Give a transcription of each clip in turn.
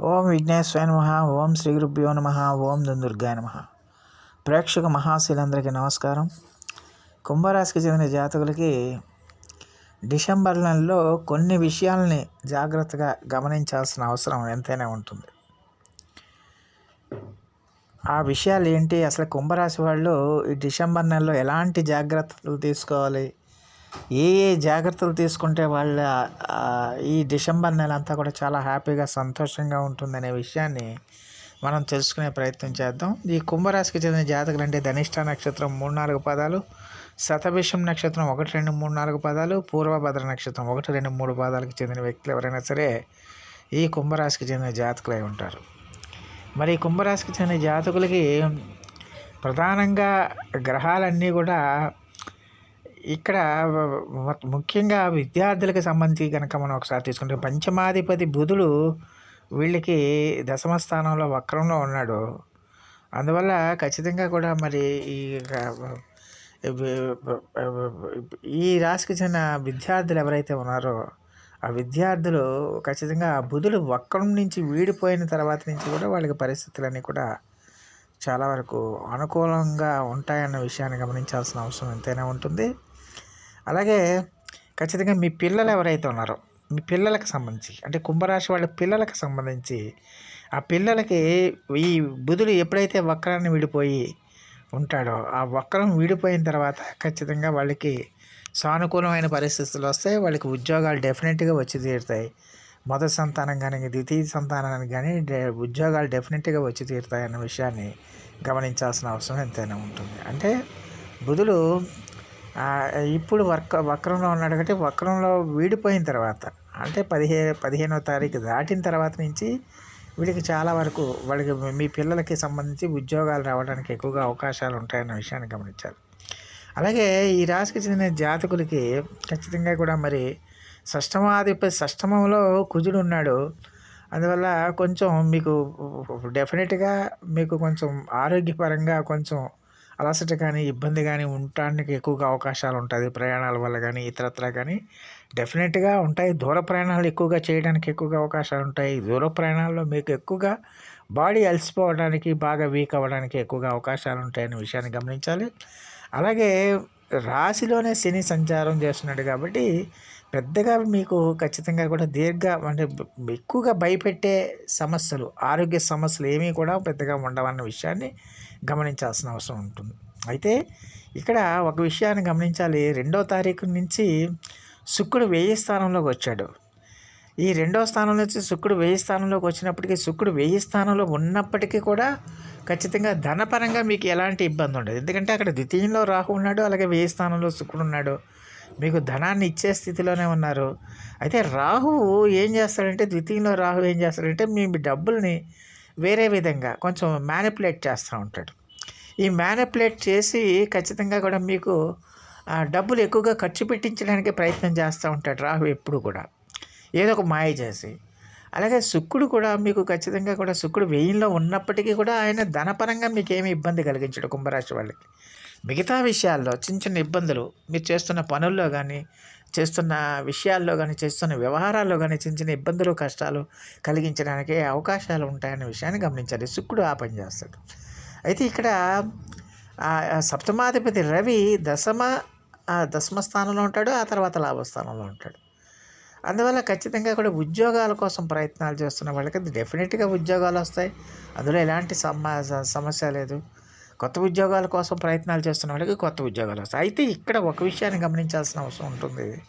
ఓం విఘ్నేశ్వర నమ ఓం శ్రీ గురుభ్యో నమ ఓం దుందుర్గాయ నమ. ప్రేక్షక మహాశీలందరికీ నమస్కారం. కుంభరాశికి చెందిన జాతకులకి డిసెంబర్ నెలలో కొన్ని విషయాలని జాగ్రత్తగా గమనించాల్సిన అవసరం ఎంతైనా ఉంటుంది. ఆ విషయాలు ఏంటి అసలు కుంభరాశి వాళ్ళు ఈ డిసెంబర్ నెలలో ఎలాంటి జాగ్రత్తలు తీసుకోవాలి? ఏ ఏ జాగ్రత్తలు తీసుకుంటే వాళ్ళ ఈ డిసెంబర్ నెల అంతా కూడా చాలా హ్యాపీగా సంతోషంగా ఉంటుందనే విషయాన్ని మనం తెలుసుకునే ప్రయత్నం చేద్దాం. ఈ కుంభరాశికి చెందిన జాతకులు అంటే ధనిష్ట నక్షత్రం మూడు నాలుగు పదాలు శతభిషం నక్షత్రం ఒకటి రెండు మూడు నాలుగు పదాలు పూర్వభద్ర నక్షత్రం ఒకటి రెండు మూడు పదాలకు చెందిన వ్యక్తులు ఎవరైనా సరే ఈ కుంభరాశికి చెందిన జాతకులై ఉంటారు. మరి ఈ కుంభరాశికి చెందిన జాతకులకి ప్రధానంగా గ్రహాలన్నీ కూడా ఇక్కడ ముఖ్యంగా విద్యార్థులకు సంబంధించి కనుక మనం ఒకసారి తీసుకుంటే పంచమాధిపతి బుధుడు వీళ్ళకి దశమ స్థానంలో వక్రంలో ఉన్నాడు. అందువల్ల ఖచ్చితంగా కూడా మరి ఈ ఈ రాశికి చెందిన విద్యార్థులు ఎవరైతే ఉన్నారో ఆ విద్యార్థులు ఖచ్చితంగా ఆ బుధుడు వక్రం నుంచి వీడిపోయిన తర్వాత నుంచి కూడా వాళ్ళకి పరిస్థితులన్నీ కూడా చాలా వరకు అనుకూలంగా ఉంటాయన్న విషయాన్ని గమనించాల్సిన అవసరం ఎంతైనా ఉంటుంది. అలాగే ఖచ్చితంగా మీ పిల్లలు ఎవరైతే ఉన్నారో మీ పిల్లలకు సంబంధించి అంటే కుంభరాశి వాళ్ళ పిల్లలకు సంబంధించి ఆ పిల్లలకి ఈ బుధుడు ఎప్పుడైతే వక్రాన్ని విడిపోయి ఉంటాడో ఆ వక్రం విడిపోయిన తర్వాత ఖచ్చితంగా వాళ్ళకి సానుకూలమైన పరిస్థితులు వస్తాయి. వాళ్ళకి ఉద్యోగాలు డెఫినెట్గా వచ్చి తీరుతాయి. మొదటి సంతానం కానీ ద్వితీయ సంతానానికి కానీ డే- ఉద్యోగాలు డెఫినెట్గా వచ్చి తీరుతాయి అన్న విషయాన్ని గమనించాల్సిన అవసరం ఎంతైనా ఉంటుంది. అంటే బుధుడు ఇప్పుడు వక్ర వక్రంలో ఉన్నాడు కాబట్టి వక్రంలో వీడిపోయిన తర్వాత అంటే పదిహే పదిహేనో తారీఖు దాటిన తర్వాత నుంచి వీళ్ళకి చాలా వరకు వాళ్ళకి మీ పిల్లలకి సంబంధించి ఉద్యోగాలు రావడానికి ఎక్కువగా అవకాశాలు ఉంటాయన్న విషయాన్ని గమనించాలి. అలాగే ఈ రాశికి చెందిన జాతకులకి ఖచ్చితంగా కూడా మరి షష్టమాధిపతి షష్టమంలో కుజుడు ఉన్నాడు. అందువల్ల కొంచెం మీకు డెఫినెట్గా మీకు కొంచెం ఆరోగ్యపరంగా కొంచెం అలసట కానీ ఇబ్బంది కానీ ఉండటానికి ఎక్కువగా అవకాశాలు ఉంటుంది ప్రయాణాల వల్ల కానీ ఇతరత్ర కానీ. డెఫినెట్గా ఉంటాయి. దూర ప్రయాణాలు ఎక్కువగా చేయడానికి ఎక్కువగా అవకాశాలు ఉంటాయి. దూర ప్రయాణాల్లో మీకు ఎక్కువగా బాడీ అలసిపోవడానికి బాగా వీక్ అవ్వడానికి ఎక్కువగా అవకాశాలు ఉంటాయనే విషయాన్ని గమనించాలి. అలాగే రాశిలోనే శని సంచారం చేస్తున్నాడు కాబట్టి పెద్దగా మీకు ఖచ్చితంగా కూడా దీర్ఘ అంటే ఎక్కువగా భయపెట్టే సమస్యలు ఆరోగ్య సమస్యలు ఏమీ కూడా పెద్దగా ఉండవన్న విషయాన్ని గమనించాల్సిన అవసరం ఉంటుంది. అయితే ఇక్కడ ఒక విషయాన్ని గమనించాలి. రెండో తారీఖు నుంచి శుక్రుడు వెయ్యి స్థానంలోకి వచ్చాడు. ఈ రెండో స్థానం నుంచి శుక్రుడు వెయ్యి స్థానంలోకి వచ్చినప్పటికీ శుక్రుడు వెయ్యి స్థానంలో ఉన్నప్పటికీ కూడా ఖచ్చితంగా ధనపరంగా మీకు ఎలాంటి ఇబ్బంది ఉండదు. ఎందుకంటే అక్కడ ద్వితీయంలో రాహు ఉన్నాడు అలాగే వెయ్యి స్థానంలో శుక్రుడు ఉన్నాడు. మీకు ధనాన్ని ఇచ్చే స్థితిలోనే ఉన్నారు. అయితే రాహువు ఏం చేస్తాడంటే ద్వితీయంలో రాహు ఏం చేస్తాడంటే మీ డబ్బుల్ని వేరే విధంగా కొంచెం మ్యానిపులేట్ చేస్తూ ఉంటాడు. ఈ మ్యానిపులేట్ చేసి ఖచ్చితంగా కూడా మీకు డబ్బులు ఎక్కువగా ఖర్చు పెట్టించడానికి ప్రయత్నం చేస్తూ ఉంటాడు రాహు ఎప్పుడు కూడా. ఏదో ఒక మాయ చేసి. అలాగే శుక్రుడు కూడా మీకు ఖచ్చితంగా కూడా శుక్రుడు వెయ్యిలో ఉన్నప్పటికీ కూడా ఆయన ధనపరంగా మీకు ఏమి ఇబ్బంది కలిగించడు కుంభరాశి వాళ్ళకి. మిగతా విషయాల్లో చిన్న చిన్న ఇబ్బందులు మీరు చేస్తున్న పనుల్లో కానీ చేస్తున్న విషయాల్లో కానీ చేస్తున్న వ్యవహారాల్లో కానీ చిన్న చిన్న ఇబ్బందులు కష్టాలు కలిగించడానికి అవకాశాలు ఉంటాయనే విషయాన్ని గమనించాలి. శుక్రుడు ఆ పని చేస్తాడు. అయితే ఇక్కడ సప్తమాధిపతి రవి దశమ దశమ స్థానంలో ఉంటాడు ఆ తర్వాత లాభస్థానంలో ఉంటాడు. అందువల్ల ఖచ్చితంగా కూడా ఉద్యోగాల కోసం ప్రయత్నాలు చేస్తున్న వాళ్ళకి డెఫినెట్గా ఉద్యోగాలు వస్తాయి. అందులో ఎలాంటి సమ సమస్య లేదు. కొత్త ఉద్యోగాల కోసం ప్రయత్నాలు చేస్తున్న వాళ్ళకి కొత్త ఉద్యోగాలు వస్తాయి. అయితే ఇక్కడ ఒక విషయాన్ని గమనించాల్సిన అవసరం ఉంటుంది.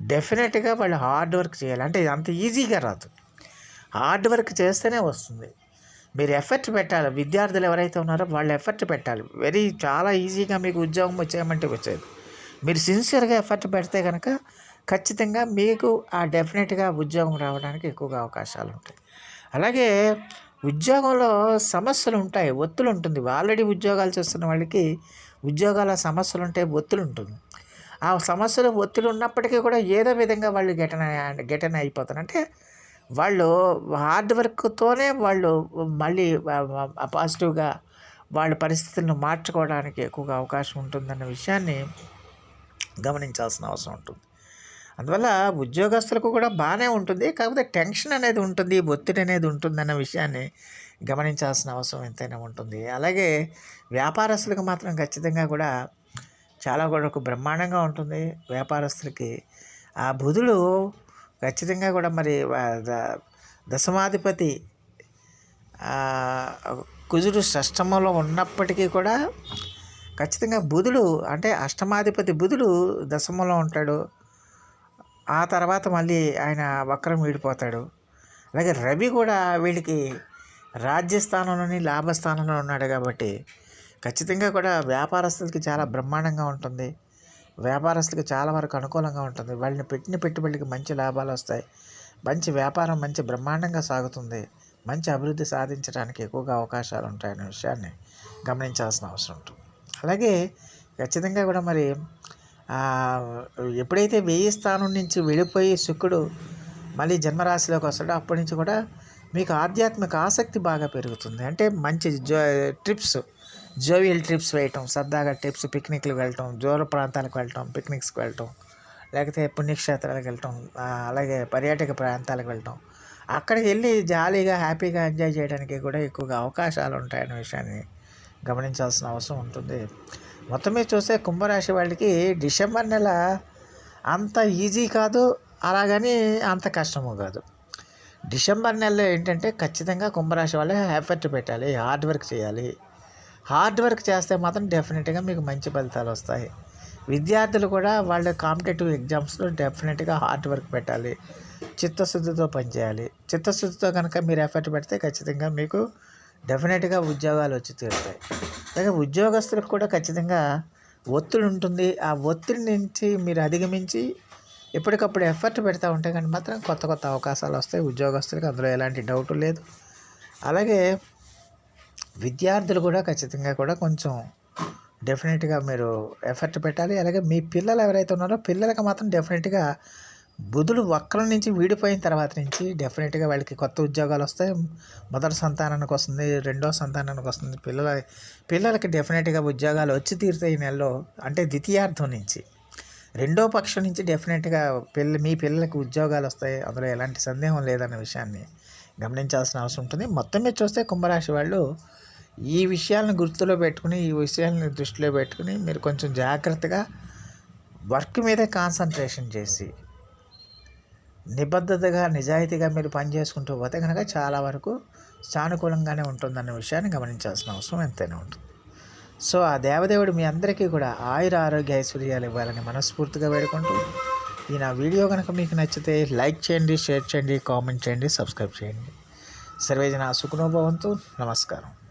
డెఫినెట్గా వాళ్ళు హార్డ్ వర్క్ చేయాలి. అంటే అంత ఈజీగా రాదు. హార్డ్ వర్క్ చేస్తేనే వస్తుంది. మీరు ఎఫర్ట్ పెట్టాలి. విద్యార్థులు ఎవరైతే ఉన్నారో వాళ్ళు ఎఫర్ట్ పెట్టాలి. వెరీ చాలా ఈజీగా మీకు ఉద్యోగం వచ్చేయమంటే వచ్చేది మీరు సిన్సియర్గా ఎఫర్ట్ పెడితే కనుక ఖచ్చితంగా మీకు ఆ డెఫినెట్గా ఉద్యోగం రావడానికి ఎక్కువగా అవకాశాలు ఉంటాయి. అలాగే ఉద్యోగంలో సమస్యలు ఉంటాయి ఒత్తిడి ఉంటుంది ఆల్రెడీ ఉద్యోగాలు చేస్తున్న వాళ్ళకి ఉద్యోగాల సమస్యలు ఉంటాయి ఒత్తిడి ఉంటుంది ఆ సమస్యలు ఒత్తిడి ఉన్నప్పటికీ కూడా ఏదో విధంగా వాళ్ళు గెటన గెటన్ అయిపోతారు. అంటే వాళ్ళు హార్డ్ వర్క్తోనే వాళ్ళు మళ్ళీ పాజిటివ్గా వాళ్ళ పరిస్థితులను మార్చుకోవడానికి ఎక్కువగా అవకాశం ఉంటుందన్న విషయాన్ని గమనించాల్సిన అవసరం ఉంటుంది. అందువల్ల ఉద్యోగస్తులకు కూడా బాగానే ఉంటుంది కాకపోతే టెన్షన్ అనేది ఉంటుంది ఒత్తిడి అనేది ఉంటుందన్న విషయాన్ని గమనించాల్సిన అవసరం ఎంతైనా ఉంటుంది. అలాగే వ్యాపారస్తులకు మాత్రం ఖచ్చితంగా కూడా చాలా కూడా బ్రహ్మాండంగా ఉంటుంది వ్యాపారస్తులకి. ఆ బుధుడు ఖచ్చితంగా కూడా మరి ద- దశమాధిపతి కుజుడు షష్టమంలో ఉన్నప్పటికీ కూడా ఖచ్చితంగా బుధుడు అంటే అష్టమాధిపతి బుధుడు దశమంలో ఉంటాడు. ఆ తర్వాత మళ్ళీ ఆయన వక్రం వీడిపోతాడు. అలాగే రవి కూడా వీడికి రాజ్యస్థానంలోని లాభస్థానంలో ఉన్నాడు కాబట్టి ఖచ్చితంగా కూడా వ్యాపారస్తులకి చాలా బ్రహ్మాండంగా ఉంటుంది. వ్యాపారస్తులకి చాలా వరకు అనుకూలంగా ఉంటుంది. వాళ్ళని పెట్టిన పెట్టుబడికి మంచి లాభాలు వస్తాయి. మంచి వ్యాపారం మంచి బ్రహ్మాండంగా సాగుతుంది. మంచి అభివృద్ధి సాధించడానికి ఎక్కువగా అవకాశాలు ఉంటాయనే విషయాన్ని గమనించాల్సిన అవసరం ఉంటుంది. అలాగే ఖచ్చితంగా కూడా మరి ఎప్పుడైతే వెయ్యి స్థానం నుంచి వెళ్ళిపోయి శుక్రుడు మళ్ళీ జన్మరాశిలోకి వస్తాడో అప్పటి నుంచి కూడా మీకు ఆధ్యాత్మిక ఆసక్తి బాగా పెరుగుతుంది. అంటే మంచి జో ట్రిప్స్ జోవియల్ ట్రిప్స్ వేయటం సరదాగా ట్రిప్స్ పిక్నిక్లు వెళ్ళటం దూర ప్రాంతాలకు వెళ్ళటం పిక్నిక్స్కి వెళ్ళటం లేకపోతే పుణ్యక్షేత్రాలకు వెళ్ళటం అలాగే పర్యాటక ప్రాంతాలకు వెళ్ళటం. అక్కడికి వెళ్ళి జాలీగా హ్యాపీగా ఎంజాయ్ చేయడానికి కూడా ఎక్కువగా అవకాశాలు ఉంటాయనే విషయాన్ని గమనించాల్సిన అవసరం ఉంటుంది. మొత్తం మీద చూస్తే కుంభరాశి వాళ్ళకి డిసెంబర్ నెల అంత ఈజీ కాదు అలాగని అంత కష్టము కాదు. డిసెంబర్ నెలలో ఏంటంటే ఖచ్చితంగా కుంభరాశి వాళ్ళు ఎఫర్ట్ పెట్టాలి హార్డ్ వర్క్ చేయాలి. హార్డ్ వర్క్ చేస్తే మాత్రం డెఫినెట్గా మీకు మంచి ఫలితాలు వస్తాయి. విద్యార్థులు కూడా వాళ్ళ కాంపిటేటివ్ ఎగ్జామ్స్లో డెఫినెట్గా హార్డ్ వర్క్ పెట్టాలి చిత్తశుద్ధితో పనిచేయాలి. చిత్తశుద్ధితో కనుక మీరు ఎఫర్ట్ పెడితే ఖచ్చితంగా మీకు డెఫినెట్గా ఉద్యోగాలు వచ్చి తీరుతాయి. అలాగే ఉద్యోగస్తులకు కూడా ఖచ్చితంగా ఒత్తిడి ఉంటుంది. ఆ ఒత్తిడి నుంచి మీరు అధిగమించి ఎప్పటికప్పుడు ఎఫర్ట్ పెడతా ఉంటే కానీ మాత్రం కొత్త కొత్త అవకాశాలు వస్తాయి. ఉద్యోగస్తులకు అందులో ఎలాంటి డౌట్ లేదు. అలాగే విద్యార్థులు కూడా ఖచ్చితంగా కూడా కొంచెం డెఫినెట్గా మీరు ఎఫర్ట్ పెట్టాలి. అలాగే మీ పిల్లలు ఎవరైతే ఉన్నారో పిల్లలకు మాత్రం డెఫినెట్గా బుధుడు వక్రం నుంచి వీడిపోయిన తర్వాత నుంచి డెఫినెట్గా వాళ్ళకి కొత్త ఉద్యోగాలు వస్తాయి. మొదటి సంతానానికి వస్తుంది రెండో సంతానానికి వస్తుంది. పిల్లల పిల్లలకి డెఫినెట్గా ఉద్యోగాలు వచ్చి తీరుతాయి ఈ నెలలో అంటే ద్వితీయార్థం నుంచి. రెండో పక్షం నుంచి డెఫినెట్గా పిల్ల మీ పిల్లలకి ఉద్యోగాలు వస్తాయి. అందులో ఎలాంటి సందేహం లేదన్న విషయాన్ని గమనించాల్సిన అవసరం ఉంటుంది. మొత్తం మీద చూస్తే కుంభరాశి వాళ్ళు ఈ విషయాలను గుర్తులో పెట్టుకుని ఈ విషయాలను దృష్టిలో పెట్టుకుని మీరు కొంచెం జాగ్రత్తగా వర్క్ మీదే కాన్సన్ట్రేషన్ చేసి నిబద్ధతగా నిజాయితీగా మీరు పని చేసుకుంటూ పోతే కనుక చాలా వరకు సానుకూలంగానే ఉంటుందన్న విషయాన్ని గమనించాల్సిన అవసరం ఎంతైనా ఉంటుంది. సో ఆ దేవదేవుడు మీ అందరికీ కూడా ఆయుర ఆరోగ్య ఐశ్వర్యాలు ఇవ్వాలని మనస్ఫూర్తిగా వేడుకుంటూ ఈ నా వీడియో కనుక మీకు నచ్చితే లైక్ చేయండి షేర్ చేయండి కామెంట్ చేయండి సబ్స్క్రైబ్ చేయండి. సర్వేజన సుఖనోభవంతు నమస్కారం.